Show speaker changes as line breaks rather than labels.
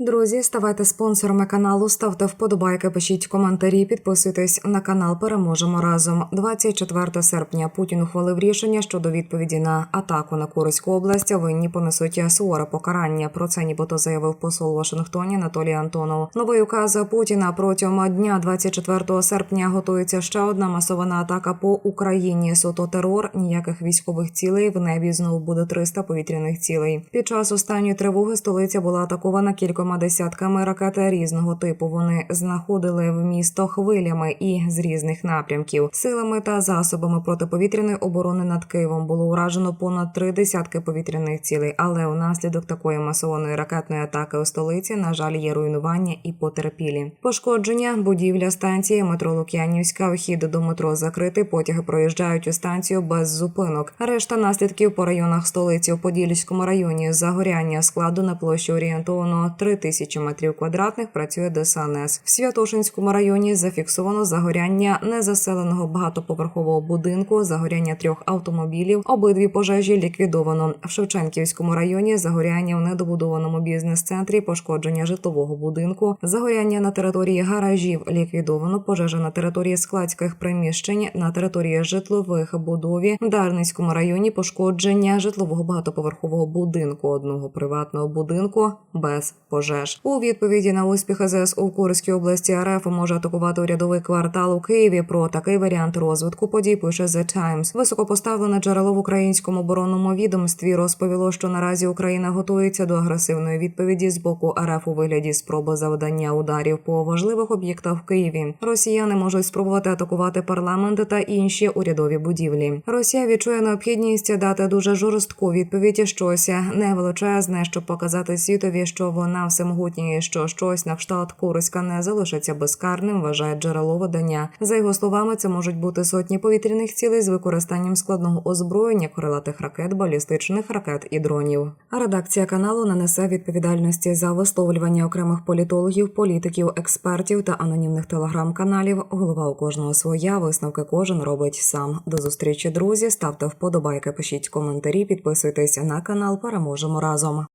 Друзі, ставайте спонсорами каналу, ставте вподобайки, пишіть коментарі, підписуйтесь на канал. Переможемо разом. 24 серпня Путін ухвалив рішення щодо відповіді на атаку на Курську область. Винні понесуть суворе покарання. Про це нібито заявив посол Вашингтоні Анатолій Антонов. Новий указ Путіна протягом дня 24 серпня готується ще одна масована атака по Україні. Суто терор, ніяких військових цілей. В небі знову буде 300 повітряних цілей. Під час останньої тривоги столиця була атакована кількома десятками ракет різного типу. Вони знаходили в місто хвилями і з різних напрямків. Силами та засобами протиповітряної оборони над Києвом було уражено понад три десятки повітряних цілей. Але унаслідок такої масованої ракетної атаки у столиці, на жаль, є руйнування і потерпілі. Пошкодження будівля станції метро Лук'янівська. Вхід до метро закритий. Потяги проїжджають у станцію без зупинок. Решта наслідків по районах столиці у Подільському районі загоряння складу на площі орієнтовано 3 тисячі метрів квадратних. Працює ДСНС. В Святошинському районі зафіксовано загоряння незаселеного багатоповерхового будинку, загоряння трьох автомобілів. Обидві пожежі ліквідовано. В Шевченківському районі загоряння в недобудованому бізнес-центрі, пошкодження житлового будинку, загоряння на території гаражів ліквідовано. Пожежа на території складських приміщень на території житлових будові в Дарницькому районі. Пошкодження житлового багатоповерхового будинку, одного приватного будинку без пожеж. У відповіді на успіх ЗС у Курській області РФ може атакувати урядовий квартал у Києві. Про такий варіант розвитку подій пише The Times. Високопоставлене джерело в українському оборонному відомстві розповіло, що наразі Україна готується до агресивної відповіді з боку РФ у вигляді спроби завдання ударів по важливих об'єктах в Києві. Росіяни можуть спробувати атакувати парламент та інші урядові будівлі. Росія відчує необхідність дати дуже жорстку відповідь щось невеличезне, щоб показати світові, що вона всемогутня і що щось на кшталт Курська не залишиться безкарним. Вважає джерело видання. За його словами, це можуть бути сотні повітряних цілей з використанням складного озброєння, крилатих ракет, балістичних ракет і дронів. А редакція каналу не несе відповідальності за висловлювання окремих політологів, політиків, експертів та анонімних телеграм-каналів. Голова у кожного своя висновки кожен робить сам. До зустрічі, друзі. Ставте вподобайки, пишіть коментарі, підписуйтесь на канал. Переможемо разом.